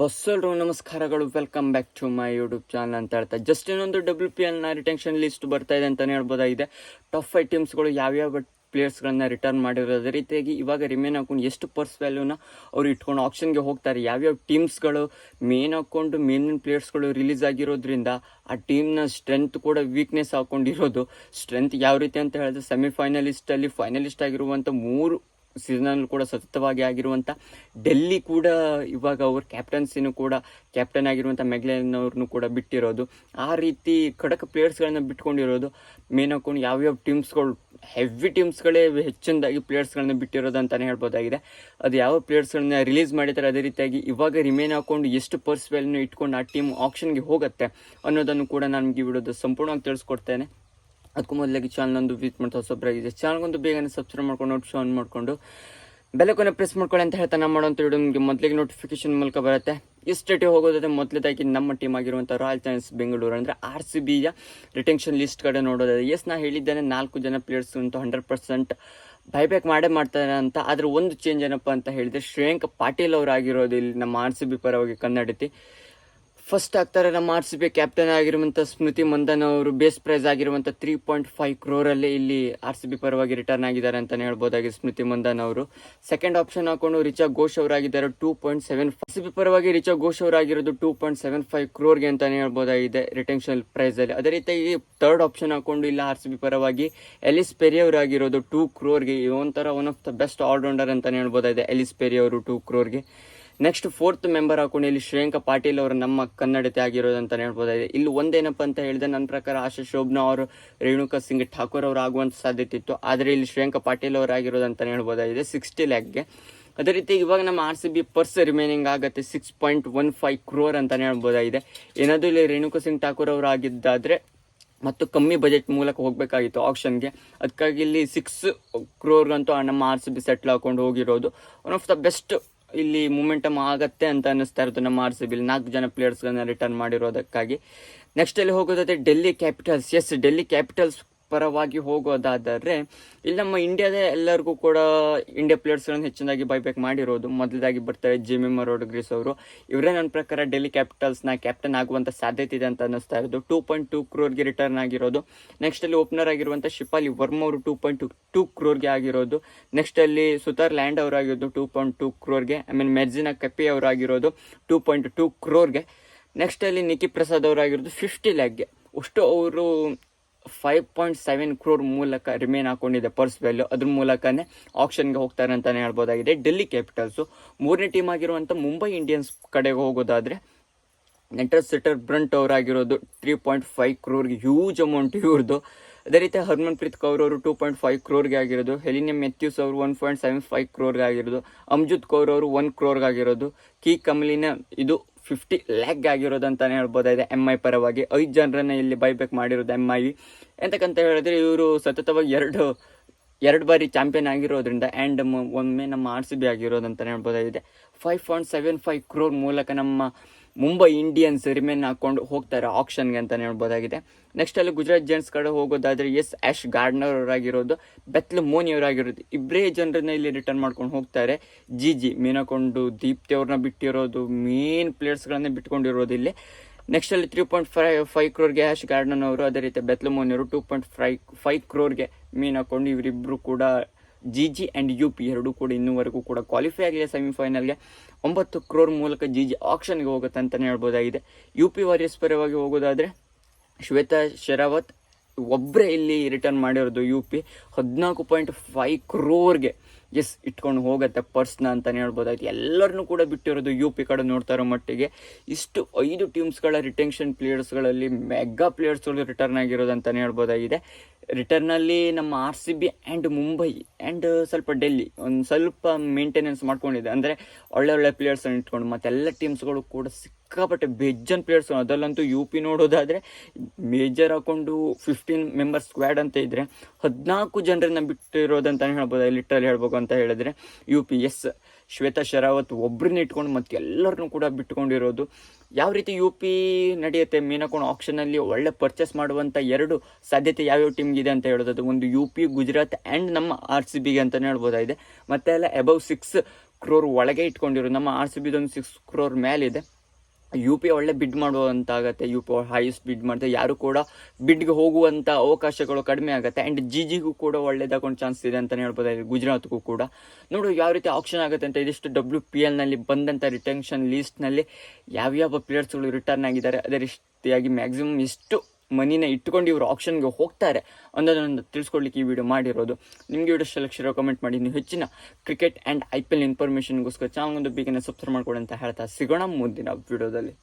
ಬಸ್ಸಲ್ರು, ನಮಸ್ಕಾರಗಳು. Welcome back to my YouTube channel ಅಂತ ಹೇಳ್ತಾ ಜಸ್ಟ್ ಇನ್ನೊಂದು ಡಬ್ಲ್ಯೂ ಪಿ ಎಲ್ನ ರಿಟೆನ್ಷನ್ ಲಿಸ್ಟ್ ಬರ್ತಾ ಇದೆ ಅಂತಲೇ ಹೇಳ್ಬೋದಾಗಿದೆ. ಟಾಪ್ ಫೈವ್ ಟೀಮ್ಸ್ಗಳು ಯಾವ್ಯಾವ ಪ್ಲೇಯರ್ಸ್ಗಳನ್ನ ರಿಟರ್ನ್ ಮಾಡಿರೋದು? ರೀತಿಯಾಗಿ ಇವಾಗ ರಿಮೇನ್ ಹಾಕೊಂಡು ಎಷ್ಟು ಪರ್ಸ್ ವ್ಯಾಲ್ಯೂನ ಅವ್ರು ಇಟ್ಕೊಂಡು ಆಪ್ಷನ್ಗೆ ಹೋಗ್ತಾರೆ, ಯಾವ್ಯಾವ ಟೀಮ್ಸ್ಗಳು ಮೇನ್ ಹಾಕ್ಕೊಂಡು ಮೇನ್ ಪ್ಲೇಯರ್ಸ್ಗಳು ರಿಲೀಸ್ ಆಗಿರೋದ್ರಿಂದ ಆ ಟೀಮ್ನ ಸ್ಟ್ರೆಂತ್ ಕೂಡ ವೀಕ್ನೆಸ್ ಹಾಕೊಂಡಿರೋದು. ಸ್ಟ್ರೆಂತ್ ಯಾವ ರೀತಿ ಅಂತ ಹೇಳಿದ್ರೆ ಸೆಮಿಫೈನಲಿಸ್ಟಲ್ಲಿ ಫೈನಲಿಸ್ಟ್ ಆಗಿರುವಂಥ ಮೂರು ಸೀಸನಲ್ಲಿ ಕೂಡ ಸತತವಾಗಿ ಆಗಿರುವಂಥ ಡೆಲ್ಲಿ ಕೂಡ ಇವಾಗ ಅವ್ರ ಕ್ಯಾಪ್ಟನ್ಸಿನೂ ಕೂಡ ಕ್ಯಾಪ್ಟನ್ ಆಗಿರುವಂಥ ಮೆಗ್ಲೆನ್ ಅವ್ರನ್ನೂ ಕೂಡ ಬಿಟ್ಟಿರೋದು. ಆ ರೀತಿ ಖಡಕ್ ಪ್ಲೇಯರ್ಸ್ಗಳನ್ನ ಬಿಟ್ಕೊಂಡಿರೋದು. ಮೇನ್ ಹಾಕೊಂಡು ಯಾವ್ಯಾವ ಟೀಮ್ಸ್ಗಳು ಹೆವಿ ಟೀಮ್ಸ್ಗಳೇ ಹೆಚ್ಚಿನದಾಗಿ ಪ್ಲೇಯರ್ಸ್ಗಳನ್ನ ಬಿಟ್ಟಿರೋದು ಅಂತಲೇ ಹೇಳ್ಬೋದಾಗಿದೆ. ಅದು ಯಾವ ಪ್ಲೇಯರ್ಸ್ಗಳನ್ನ ರಿಲೀಸ್ ಮಾಡಿದ್ದಾರೆ ಅದೇ ರೀತಿಯಾಗಿ ಇವಾಗ ರಿಮೇನ್ ಹಾಕೊಂಡು ಎಷ್ಟು ಪರ್ಸ್ ವ್ಯಾಲ್ಯೂ ಇಟ್ಕೊಂಡು ಆ ಟೀಮ್ ಆಪ್ಷನ್ಗೆ ಹೋಗುತ್ತೆ ಅನ್ನೋದನ್ನು ಕೂಡ ನಾನು ವಿಡಿಯೋದ ಸಂಪೂರ್ಣವಾಗಿ ತಿಳಿಸ್ಕೊಡ್ತೇನೆ. ಅದಕ್ಕೂ ಮೊದಲಾಗಿ ಚಾನಲ್ ವಿಸಿಟ್ ಮಾಡ್ತಾ ಹೊಸಬ್ರಾಗಿದೆ ಚಾನಲ್ಗೊಂದು ಬೇಗನೆ ಸಬ್ಸ್ಕ್ರೈಬ್ ಮಾಡ್ಕೊಂಡು ನೋಟಿಫಿಕೇಶನ್ ಆನ್ ಮಾಡಿಕೊಂಡು ಬೆಲಕೊನೆ ಪ್ರೆಸ್ ಮಾಡ್ಕೊಳ್ಳಿ ಅಂತ ಹೇಳ್ತಾ ನಮ್ಮ ಮಾಡೋಂಥ ವಿಡಿಯೋ ನಿಮಗೆ ಮೊದಲಿಗೆ ನೋಟಿಫಿಕೇಶನ್ ಮೂಲಕ ಬರುತ್ತೆ. ಇಷ್ಟೇ ಹೋಗೋದಾದ್ರೆ ಮೊದಲೇದಾಗಿ ನಮ್ಮ ಟೀಮ್ ಆಗಿರುವಂಥ ರಾಯಲ್ ಚಾಲೆಂಜರ್ಸ್ ಬೆಂಗಳೂರು ಅಂದರೆ ಆರ್ ಸಿ ಬಿಯ ರಿಟೆನ್ಷನ್ ಲಿಸ್ಟ್ ಕಡೆ ನೋಡೋದಾದ್ರೆ ಎಸ್ ನಾ ಹೇಳಿದ್ದೇನೆ ನಾಲ್ಕು ಜನ ಪ್ಲೇಯರ್ಸ್ ಅಂತೂ ಹಂಡ್ರೆಡ್ ಪರ್ಸೆಂಟ್ ಬೈಬ್ಯಾಕ್ ಮಾಡೇ ಮಾಡ್ತಾರೆ ಅಂತ. ಆದರೆ ಒಂದು ಚೇಂಜ್ ಏನಪ್ಪ ಅಂತ ಹೇಳಿದರೆ ಶ್ರೇಯಾಂಕ್ ಪಾಟೀಲ್ ಅವರಾಗಿರೋದು ಇಲ್ಲಿ ನಮ್ಮ ಆರ್ ಸಿ ಬಿ ಪರವಾಗಿ ಕನ್ನಡತಿ. ಫಸ್ಟ್ ಆಗ್ತಾರೆ ನಮ್ಮ ಆರ್ ಸಿ ಬಿ ಕ್ಯಾಪ್ಟನ್ ಆಗಿರುವಂಥ ಸ್ಮೃತಿ ಮಂದನ್ ಅವರು ಬೇಸ್ ಪ್ರೈಸ್ ಆಗಿರುವಂಥ ತ್ರೀ ಪಾಯಿಂಟ್ ಫೈವ್ ಕ್ರೋರಲ್ಲಿ ಇಲ್ಲಿ ಆರ್ ಸಿ ಬಿ ಪರವಾಗಿ ರಿಟರ್ನ್ ಆಗಿದ್ದಾರೆ ಅಂತಲೇ ಹೇಳ್ಬೋದಾಗಿದೆ ಸ್ಮೃತಿ ಮಂದನ್ ಅವರು. ಸೆಕೆಂಡ್ ಆಪ್ಷನ್ ಹಾಕೊಂಡು Richa Ghosh ಅವರಾಗಿದ್ದಾರೆ two point seven R C B ಪರವಾಗಿ ರಿಚಾ ಘೋಷ್ ಅವರಾಗಿರೋದು ಟೂ ಪಾಯಿಂಟ್ ಸೆವೆನ್ ಫೈವ್ ಕ್ರೋರ್ಗೆ ಅಂತಲೇ ಹೇಳ್ಬೋದಾಗಿದೆ ರಿಟೆನ್ಷನ್ ಪ್ರೈಸಲ್ಲಿ ಅದೇ ರೀತಿಯಾಗಿ ಥರ್ಡ್ ಆಪ್ಷನ್ ಹಾಕೊಂಡು ಇಲ್ಲ ಆರ್ ಸಿ ಬಿ ಪರವಾಗಿ ಎಲಿಸ್ ಪೆರಿ ಅವರಾಗಿರೋದು ಟೂ ಕ್ರೋರ್ಗೆ ಒಂಥರ one of the best allrounder ಅಂತಲೇ ಹೇಳ್ಬೋದಾಗಿದೆ ಎಲಿಸ್ ಪೆರಿ ಅವರು ಟೂ ಕ್ರೋರ್ಗೆ ನೆಕ್ಸ್ಟ್ ಫೋರ್ತ್ ಮೆಂಬರ್ ಹಾಕೊಂಡು ಇಲ್ಲಿ ಶ್ರೇಯಾಂಕ ಪಾಟೀಲ್ ಅವರು ನಮ್ಮ ಕನ್ನಡತೆ ಆಗಿರೋದು ಅಂತ ಹೇಳ್ಬೋದಾಗಿದೆ. ಇಲ್ಲಿ ಒಂದೇನಪ್ಪ ಅಂತ ಹೇಳಿದ್ರೆ ನನ್ನ ಪ್ರಕಾರ ಆಶಾ ಶೋಭನಾ ಅವರು, ರೇಣುಕಾ ಸಿಂಗ್ ಠಾಕೂರ್ ಅವರು ಆಗುವಂಥ ಸಾಧ್ಯತೆ ಇತ್ತು. ಆದರೆ ಇಲ್ಲಿ ಶ್ರೇಯಾಂಕ ಪಾಟೀಲ್ ಅವರು ಆಗಿರೋದು ಅಂತ ಹೇಳ್ಬೋದಾಗಿದೆ ಸಿಕ್ಸ್ಟಿ ಲ್ಯಾಕ್ಗೆ ಅದೇ ರೀತಿ ಇವಾಗ ನಮ್ಮ R C B purse remaining ಆಗುತ್ತೆ six point one five crore ಅಂತಲೇ ಹೇಳ್ಬೋದಾಗಿದೆ. ಏನಾದರೂ ಇಲ್ಲಿ ರೇಣುಕಾ ಸಿಂಗ್ ಠಾಕೂರ್ ಅವರು ಆಗಿದ್ದಾದರೆ ಮತ್ತು ಕಮ್ಮಿ ಬಜೆಟ್ ಮೂಲಕ ಹೋಗಬೇಕಾಗಿತ್ತು ಆಪ್ಷನ್ಗೆ ಅದಕ್ಕಾಗಿ ಇಲ್ಲಿ ಸಿಕ್ಸ್ ಕ್ರೋರ್ಗಂತೂ ನಮ್ಮ ಆರ್ ಸಿ ಬಿ ಸೆಟ್ಲ್ ಹಾಕೊಂಡು ಹೋಗಿರೋದು. ಒನ್ ಆಫ್ ದ ಬೆಸ್ಟ್ ಇಲ್ಲಿ ಮೂಮೆಂಟಮ್ ಆಗತ್ತೆ ಅಂತ ಅನ್ನಿಸ್ತಾ ಇರುತ್ತೆ ನಮ್ಮ ಆರ್ ಸಿ ಬಿಲ್ ನಾಲ್ಕು ಜನ ಪ್ಲೇಯರ್ಸ್ಗಳನ್ನ ರಿಟರ್ನ್ ಮಾಡಿರೋದಕ್ಕಾಗಿ. ನೆಕ್ಸ್ಟ್ ಅಲ್ಲಿ ಹೋಗೋದಾದ್ರೆ Delhi capitals S Delhi capitals ಪರವಾಗಿ ಹೋಗೋದಾದರೆ, ಇಲ್ಲಿ ನಮ್ಮ ಇಂಡಿಯಾದ ಎಲ್ಲರಿಗೂ ಕೂಡ ಇಂಡಿಯಾ ಪ್ಲೇಯರ್ಸ್ಗಳನ್ನು ಹೆಚ್ಚಿನದಾಗಿ ಬೈಬ್ಯಾಕ್ ಮಾಡಿರೋದು. ಮೊದಲಾಗಿ ಬರ್ತಾರೆ ಜಿಮಿ ಮರೋಡ್ಗ್ರೀಸ್ ಅವರು. ಇವರೇ ನನ್ನ ಪ್ರಕಾರ ಡೆಲ್ಲಿ ಕ್ಯಾಪಿಟಲ್ಸ್ನ ಕ್ಯಾಪ್ಟನ್ ಆಗುವಂಥ ಸಾಧ್ಯತೆ ಇದೆ ಅಂತ ಅನ್ನಿಸ್ತಾ ಇರೋದು. ಟೂ ಪಾಯಿಂಟ್ ಟೂ ಕ್ರೋರ್ಗೆ ರಿಟರ್ನ್ ಆಗಿರೋದು. ನೆಕ್ಸ್ಟ್ ಅಲ್ಲಿ ಓಪನರ್ ಆಗಿರುವಂಥ ಶಿಪಾಲಿ ವರ್ಮ ಅವರು ಟೂ ಪಾಯಿಂಟ್ ಟು ಕ್ರೋರ್ಗೆ ಆಗಿರೋದು. ನೆಕ್ಸ್ಟ್ ಅಲ್ಲಿ ಸುತಾರ್ ಲ್ಯಾಂಡ್ ಅವರಾಗಿರೋದು ಟೂ ಪಾಯಿಂಟ್ ಟೂ ಕ್ರೋರ್ಗೆ ಐ ಮೀನ್ ಮೆರ್ಜಿನಾ ಕಪಿ ಅವರಾಗಿರೋದು ಟೂ ಪಾಯಿಂಟ್ ಟೂ ಕ್ರೋರ್ಗೆ ನೆಕ್ಸ್ಟ್ ಅಲ್ಲಿ ನಿಖಿ ಪ್ರಸಾದ್ ಅವರಾಗಿರೋದು ಫಿಫ್ಟಿ ಲ್ಯಾಕ್ಗೆ ಅಷ್ಟು ಅವರು ಫೈವ್ ಪಾಯಿಂಟ್ ಸೆವೆನ್ ಕ್ರೋರ್ ಮೂಲಕ ರಿಮೇನ್ ಹಾಕೊಂಡಿದೆ ಪರ್ಸ್ ವ್ಯಾಲ್ಯೂ ಅದ್ರ ಮೂಲಕನೇ ಆಕ್ಷನ್ಗೆ ಹೋಗ್ತಾರೆ ಅಂತಲೇ ಹೇಳ್ಬೋದಾಗಿದೆ. ಡೆಲ್ಲಿ ಕ್ಯಾಪಿಟಲ್ಸು ಮೂರನೇ ಟೀಮ್ ಆಗಿರುವಂಥ ಮುಂಬೈ ಇಂಡಿಯನ್ಸ್ ಕಡೆಗೆ ಹೋಗೋದಾದರೆ ನೆಟರ್ ಸಿಟರ್ ಬ್ರಂಟ್ ಅವರಾಗಿರೋದು ತ್ರೀ ಪಾಯಿಂಟ್ ಫೈವ್ ಕ್ರೋರ್ಗೆ ಹ್ಯೂಜ್ ಅಮೌಂಟ್ ಇವ್ರದ್ದು ಅದೇ ರೀತಿ ಹರ್ಮನ್ ಪ್ರೀತ್ ಕೌರ್ ಅವರು ಟೂ ಪಾಯಿಂಟ್ ಫೈವ್ ಕ್ರೋರ್ಗೆ ಆಗಿರೋದು. ಹೆಲಿನಿಯಂ ಮೆಥ್ಯೂಸ್ ಅವರು ಒನ್ ಪಾಯಿಂಟ್ ಸೆವೆನ್ ಫೈವ್ ಕ್ರೋರ್ಗೆ ಆಗಿರೋದು. ಅಮ್ಜುದ್ ಕೌರ್ ಅವರು ಒನ್ ಕ್ರೋರ್ಗೆ ಆಗಿರೋದು. ಕೀ ಕಮಲಿನ ಇದು ಫಿಫ್ಟಿ ಲ್ಯಾಕ್ ಆಗಿರೋದು ಅಂತಾನೆ ಹೇಳ್ಬೋದಾಗಿದೆ. ಎಂ ಐ ಪರವಾಗಿ ಐದು ಜನರನ್ನ ಇಲ್ಲಿ ಬೈಬ್ಯಾಕ್ ಮಾಡಿರೋದು ಎಂ ಐ ಎಂತಕ್ಕಂತ ಹೇಳಿದ್ರೆ ಇವರು ಸತತವಾಗಿ ಎರಡು ಎರಡು ಬಾರಿ ಚಾಂಪಿಯನ್ ಆಗಿರೋದ್ರಿಂದ ಆ್ಯಂಡ್ ಒಮ್ಮೆ ನಮ್ಮ ಆರ್ ಸಿ ಬಿ ಆಗಿರೋದು ಅಂತಲೇ ಹೇಳ್ಬೋದಾಗಿದೆ. Five point seven five crore ಮೂಲಕ ನಮ್ಮ ಮುಂಬೈ ಇಂಡಿಯನ್ಸ್ ರಿಮೇನ್ ಹಾಕೊಂಡು ಹೋಗ್ತಾರೆ ಆಕ್ಷನ್ಗೆ ಅಂತಲೇ ಹೇಳ್ಬೋದಾಗಿದೆ. ನೆಕ್ಸ್ಟ್ ಅಲ್ಲಿ ಗುಜರಾತ್ ಜೆಂಟ್ಸ್ ಕಡೆ ಹೋಗೋದಾದ್ರೆ ಎಸ್ ಆಶ್ ಗಾರ್ಡ್ನರ್ ಅವರಾಗಿರೋದು ಬೆತ್ಲು ಮೋನಿ ಅವರಾಗಿರೋದು ಇಬ್ಬರೇ ಜನರನ್ನ ಇಲ್ಲಿ ರಿಟರ್ನ್ ಮಾಡ್ಕೊಂಡು ಹೋಗ್ತಾರೆ. ಜಿ ಜಿ ಮೀನಕೊಂಡು ದೀಪ್ತಿ ಅವ್ರನ್ನ ಬಿಟ್ಟಿರೋದು ಮೇನ್ ಪ್ಲೇಯರ್ಸ್ಗಳನ್ನೇ ಬಿಟ್ಕೊಂಡಿರೋದು ಇಲ್ಲಿ. ನೆಕ್ಸ್ಟ್ ಅಲ್ಲಿ ತ್ರೀ ಪಾಯಿಂಟ್ ಫೈವ್ ಫೈವ್ ಕ್ರೋರ್ಗೆ ಆಶ್ ಗಾರ್ಡನ್ ಅವರು, ಅದೇ ರೀತಿ ಬೆತ್ಲು ಅವರು ಟೂ ಪಾಯಿಂಟ್ ಫೈ ಫೈವ್ ಕ್ರೋರ್ಗೆ ಮೀನು ಇವರಿಬ್ಬರು ಕೂಡ G G and U P ಎರಡೂ ಕೂಡ ಇನ್ನೂವರೆಗೂ ಕೂಡ ಕ್ವಾಲಿಫೈ ಆಗಿದೆ ಸೆಮಿಫೈನಲ್ಗೆ ಒಂಬತ್ತು ಕ್ರೋರ್ ಮೂಲಕ ಜಿ ಜಿ ಆಕ್ಷನ್ಗೆ ಹೋಗುತ್ತೆ ಅಂತಲೇ ಹೇಳ್ಬೋದಾಗಿದೆ. ಯು ಪಿ ವಾರಿಯರ್ಸ್ ಪರವಾಗಿ ಹೋಗೋದಾದರೆ ಶ್ವೇತಾ ಶೆರಾವತ್ ಒಬ್ಬರೇ ಇಲ್ಲಿ ರಿಟರ್ನ್ ಮಾಡಿರೋದು ಯು ಪಿ ಹದಿನಾಲ್ಕು ಪಾಯಿಂಟ್ ಫೈವ್ ಕ್ರೋರ್ಗೆ ಎಸ್ ಇಟ್ಕೊಂಡು ಹೋಗುತ್ತೆ, ಪರ್ಸ್ನ ಅಂತಲೇ ಹೇಳ್ಬೋದಾಯ್ತು. ಎಲ್ಲರನ್ನೂ ಕೂಡ ಬಿಟ್ಟಿರೋದು ಯು ಪಿ ಕಡೆ ನೋಡ್ತಾ ಇರೋ ಮಟ್ಟಿಗೆ ಇಷ್ಟು ಐದು ಟೀಮ್ಸ್ಗಳ ರಿಟೆನ್ಷನ್ ಪ್ಲೇಯರ್ಸ್ಗಳಲ್ಲಿ ಮೆಗಾ ಪ್ಲೇಯರ್ಸ್ಗಳು ರಿಟರ್ನ್ ಆಗಿರೋದು ಅಂತಲೇ ಹೇಳ್ಬೋದಾಗಿದೆ. ರಿಟರ್ನಲ್ಲಿ ನಮ್ಮ R C B and Mumbai and ಸ್ವಲ್ಪ ಡೆಲ್ಲಿ ಒಂದು ಸ್ವಲ್ಪ ಮೇಂಟೆನೆನ್ಸ್ ಮಾಡ್ಕೊಂಡಿದೆ. ಅಂದರೆ ಒಳ್ಳೆ ಒಳ್ಳೆ ಪ್ಲೇಯರ್ಸನ್ನು ಇಟ್ಕೊಂಡು ಮತ್ತೆಲ್ಲ ಟೀಮ್ಸ್ಗಳು ಕೂಡ ಸಿಕ್ಕಾಪಟ್ಟೆ ಬೆಜ್ಜನ್ ಪ್ಲೇಯರ್ಸ್ ಅದರಲ್ಲಂತೂ ಯು ಪಿ ನೋಡೋದಾದರೆ ಮೇಜರ್ ಹಾಕೊಂಡು ಫಿಫ್ಟೀನ್ ಮೆಂಬರ್ಸ್ ಸ್ಕ್ವಾಡ್ ಅಂತ ಇದ್ದರೆ ಹದಿನಾಲ್ಕು ಜನರನ್ನ ಬಿಟ್ಟಿರೋದಂತಲೇ ಹೇಳ್ಬೋದು ಲಿಟ್ರಲ್ಲಿ ಹೇಳ್ಬೇಕು ಅಂತ ಹೇಳಿದ್ರೆ U P S Shweta Sehrawat ಒಬ್ಬರನ್ನ ಇಟ್ಕೊಂಡು ಮತ್ತೆ ಎಲ್ಲರನ್ನೂ ಕೂಡ ಬಿಟ್ಕೊಂಡಿರೋದು. ಯಾವ ರೀತಿ ಯು ಪಿ ನಡೆಯುತ್ತೆ? ಮೀನಕೊಂಡು ಆಪ್ಷನಲ್ಲಿ ಒಳ್ಳೆ ಪರ್ಚೇಸ್ ಮಾಡುವಂಥ ಎರಡು ಸಾಧ್ಯತೆ ಯಾವ್ಯಾವ ಟೀಮ್ಗಿದೆ ಅಂತ ಹೇಳೋದು ಒಂದು ಯು ಪಿ ಗುಜರಾತ್ ಆ್ಯಂಡ್ ನಮ್ಮ ಆರ್ ಸಿ ಬಿಗೆ ಅಂತಲೇ ಹೇಳ್ಬೋದಾಗಿದೆ. ಮತ್ತೆ ಎಲ್ಲ ಅಬವ್ ಸಿಕ್ಸ್ ಕ್ರೋರ್ ಒಳಗೆ ಇಟ್ಕೊಂಡಿರೋ ನಮ್ಮ ಆರ್ ಸಿ ಬಿದೊಂದು ಸಿಕ್ಸ್ ಕ್ರೋರ್ ಮೇಲಿದೆ. ಯು ಪಿ ಒಳ್ಳೆ ಬಿಡ್ ಮಾಡುವಂತ ಆಗತ್ತೆ ಯು ಪಿ ಹೈಯೆಸ್ಟ್ ಬಿಡ್ ಮಾಡಿದೆ ಯಾರು ಕೂಡ ಬಿಡ್ಗೆ ಹೋಗುವಂಥ ಅವಕಾಶಗಳು ಕಡಿಮೆ ಆಗುತ್ತೆ. ಆ್ಯಂಡ್ ಜಿ ಜಿಗೂ ಕೂಡ ಒಳ್ಳೇದಾಗೊಂಡು ಚಾನ್ಸ್ ಇದೆ ಅಂತಲೇ ಹೇಳ್ಬೋದಾಗಿದೆ ಗುಜರಾತ್ಗೂ ಕೂಡ. ನೋಡು ಯಾವ ರೀತಿ ಆಪ್ಷನ್ ಆಗುತ್ತೆ ಅಂತ ಇದಿಷ್ಟು ಡಬ್ಲ್ಯೂ ಪಿ ಎಲ್ನಲ್ಲಿ ಬಂದಂಥ ರಿಟೆನ್ಷನ್ ಲೀಸ್ಟ್ನಲ್ಲಿ ಯಾವ್ಯಾವ ಪ್ಲೇಯರ್ಸ್ಗಳು ರಿಟರ್ನ್ ಆಗಿದ್ದಾರೆ, ಅದೇ ರೀತಿಯಾಗಿ ಮ್ಯಾಕ್ಸಿಮಮ್ ಎಷ್ಟು ಮನಿನ ಇಟ್ಕೊಂಡು ಇವರು ಆಪ್ಷನ್ಗೆ ಹೋಗ್ತಾರೆ ಅನ್ನೋದನ್ನು ತಿಳಿಸ್ಕೊಡ್ಲಿಕ್ಕೆ ಈ ವಿಡಿಯೋ ಮಾಡಿರೋದು. ನಿಮಗೆ ವಿಡಿಯೋ ಸೆಲೆಕ್ಷನ್ ಕಮೆಂಟ್ ಮಾಡಿ. ನೀವು ಹೆಚ್ಚಿನ cricket and I P L ಇನ್ಫಾರ್ಮೇಷನ್ಗೋಸ್ಕರ channel ಒಂದು ಬೇಗನೆ ಸಬ್ಸ್ಕ್ರೈಬ್ ಮಾಡ್ಕೊಡಿ ಅಂತ ಹೇಳ್ತಾ ಸಿಗೋಣ ಮುಂದಿನ ವಿಡಿಯೋದಲ್ಲಿ